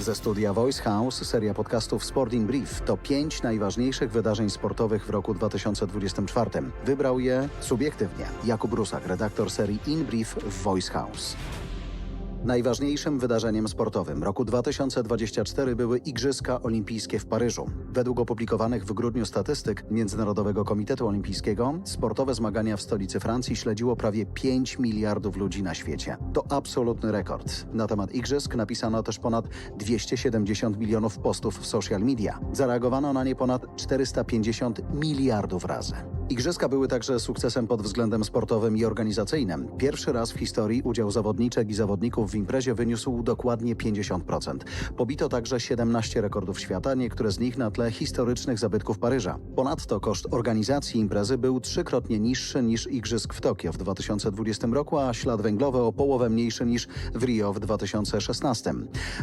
Ze studia Voice House seria podcastów Sport in Brief to pięć najważniejszych wydarzeń sportowych w roku 2024. Wybrał je subiektywnie Jakub Rusak, redaktor serii In Brief w Voice House. Najważniejszym wydarzeniem sportowym roku 2024 były Igrzyska Olimpijskie w Paryżu. Według opublikowanych w grudniu statystyk Międzynarodowego Komitetu Olimpijskiego, sportowe zmagania w stolicy Francji śledziło prawie 5 miliardów ludzi na świecie. To absolutny rekord. Na temat Igrzysk napisano też ponad 270 milionów postów w social media. Zareagowano na nie ponad 450 miliardów razy. Igrzyska były także sukcesem pod względem sportowym i organizacyjnym. Pierwszy raz w historii udział zawodniczek i zawodników w imprezie wyniósł dokładnie 50%. Pobito także 17 rekordów świata, niektóre z nich na tle historycznych zabytków Paryża. Ponadto koszt organizacji imprezy był trzykrotnie niższy niż Igrzysk w Tokio w 2020 roku, a ślad węglowy o połowę mniejszy niż w Rio w 2016.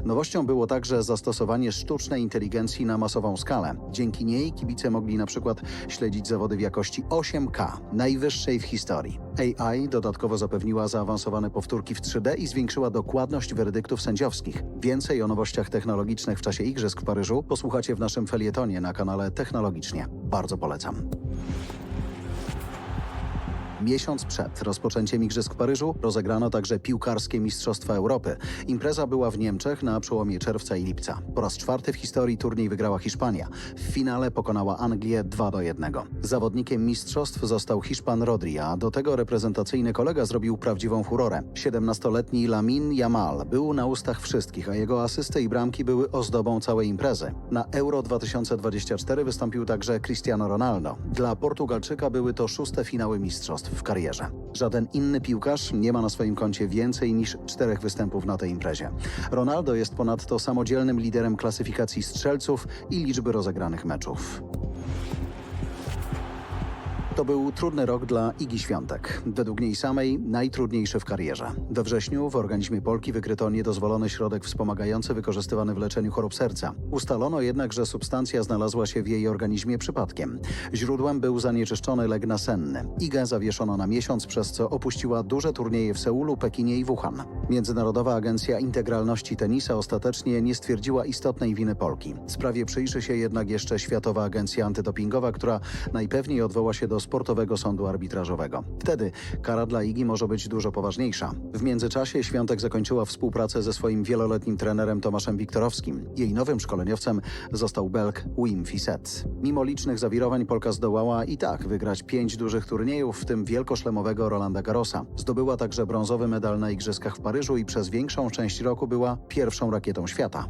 Nowością było także zastosowanie sztucznej inteligencji na masową skalę. Dzięki niej kibice mogli na przykład śledzić zawody w jakości 8K, najwyższej w historii. AI dodatkowo zapewniła zaawansowane powtórki w 3D i zwiększyła dokładność werdyktów sędziowskich. Więcej o nowościach technologicznych w czasie Igrzysk w Paryżu posłuchacie w naszym felietonie na kanale Technologicznie. Bardzo polecam. Miesiąc przed rozpoczęciem Igrzysk w Paryżu rozegrano także piłkarskie Mistrzostwa Europy. Impreza była w Niemczech na przełomie czerwca i lipca. Po raz czwarty w historii turniej wygrała Hiszpania. W finale pokonała Anglię 2 do 1. Zawodnikiem mistrzostw został Hiszpan Rodri, a do tego reprezentacyjny kolega zrobił prawdziwą furorę. 17-letni Lamin Yamal był na ustach wszystkich, a jego asysty i bramki były ozdobą całej imprezy. Na Euro 2024 wystąpił także Cristiano Ronaldo. Dla Portugalczyka były to szóste finały mistrzostw w karierze. Żaden inny piłkarz nie ma na swoim koncie więcej niż czterech występów na tej imprezie. Ronaldo jest ponadto samodzielnym liderem klasyfikacji strzelców i liczby rozegranych meczów. To był trudny rok dla Igi Świątek. Według niej samej najtrudniejszy w karierze. We wrześniu w organizmie Polki wykryto niedozwolony środek wspomagający wykorzystywany w leczeniu chorób serca. Ustalono jednak, że substancja znalazła się w jej organizmie przypadkiem. Źródłem był zanieczyszczony leg nasenny. Igę zawieszono na miesiąc, przez co opuściła duże turnieje w Seulu, Pekinie i Wuhan. Międzynarodowa Agencja Integralności Tenisa ostatecznie nie stwierdziła istotnej winy Polki. Sprawie przyjrzy się jednak jeszcze Światowa Agencja Antydopingowa, która najpewniej odwoła się do sportowego sądu arbitrażowego. Wtedy kara dla Igi może być dużo poważniejsza. W międzyczasie Świątek zakończyła współpracę ze swoim wieloletnim trenerem Tomaszem Wiktorowskim. Jej nowym szkoleniowcem został Belg Wim Fisset. Mimo licznych zawirowań Polka zdołała i tak wygrać pięć dużych turniejów, w tym wielkoszlemowego Rolanda Garrosa. Zdobyła także brązowy medal na Igrzyskach w Paryżu i przez większą część roku była pierwszą rakietą świata.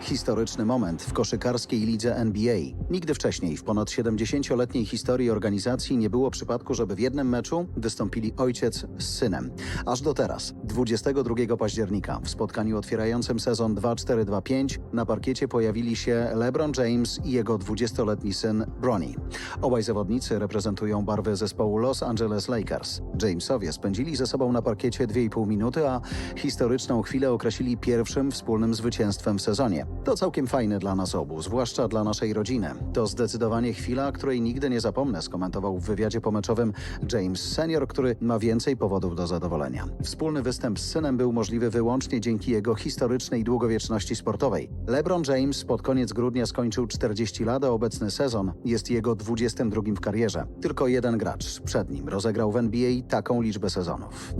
Historyczny moment w koszykarskiej lidze NBA. Nigdy wcześniej w ponad 70-letniej historii organizacji nie było przypadku, żeby w jednym meczu wystąpili ojciec z synem. Aż do teraz, 22 października, w spotkaniu otwierającym sezon 2-4-2-5 na parkiecie pojawili się LeBron James i jego 20-letni syn Bronny. Obaj zawodnicy reprezentują barwy zespołu Los Angeles Lakers. Jamesowie spędzili ze sobą na parkiecie 2,5 minuty, a historyczną chwilę określili pierwszym wspólnym zwycięstwem w sezonie. To całkiem fajne dla nas obu, zwłaszcza dla naszej rodziny. To zdecydowanie chwila, której nigdy nie zapomnę, skomentował w wywiadzie pomeczowym James Senior, który ma więcej powodów do zadowolenia. Wspólny występ z synem był możliwy wyłącznie dzięki jego historycznej długowieczności sportowej. LeBron James pod koniec grudnia skończył 40 lat, a obecny sezon jest jego 22 w karierze. Tylko jeden gracz przed nim rozegrał w NBA taką liczbę sezonów.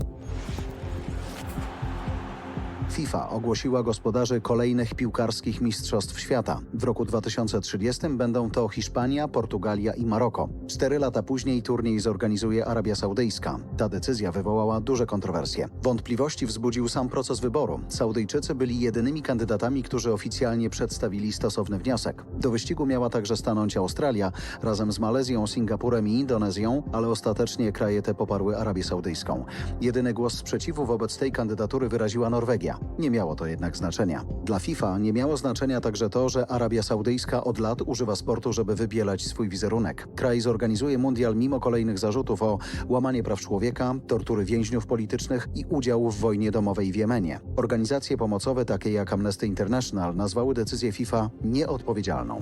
FIFA ogłosiła gospodarzy kolejnych piłkarskich mistrzostw świata. W roku 2030 będą to Hiszpania, Portugalia i Maroko. Cztery lata później turniej zorganizuje Arabia Saudyjska. Ta decyzja wywołała duże kontrowersje. Wątpliwości wzbudził sam proces wyboru. Saudyjczycy byli jedynymi kandydatami, którzy oficjalnie przedstawili stosowny wniosek. Do wyścigu miała także stanąć Australia razem z Malezją, Singapurem i Indonezją, ale ostatecznie kraje te poparły Arabię Saudyjską. Jedyny głos sprzeciwu wobec tej kandydatury wyraziła Norwegia. Nie miało to jednak znaczenia. Dla FIFA nie miało znaczenia także to, że Arabia Saudyjska od lat używa sportu, żeby wybielać swój wizerunek. Kraj zorganizuje mundial mimo kolejnych zarzutów o łamanie praw człowieka, tortury więźniów politycznych i udział w wojnie domowej w Jemenie. Organizacje pomocowe takie jak Amnesty International nazwały decyzję FIFA nieodpowiedzialną.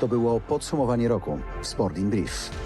To było podsumowanie roku w Sport in Brief.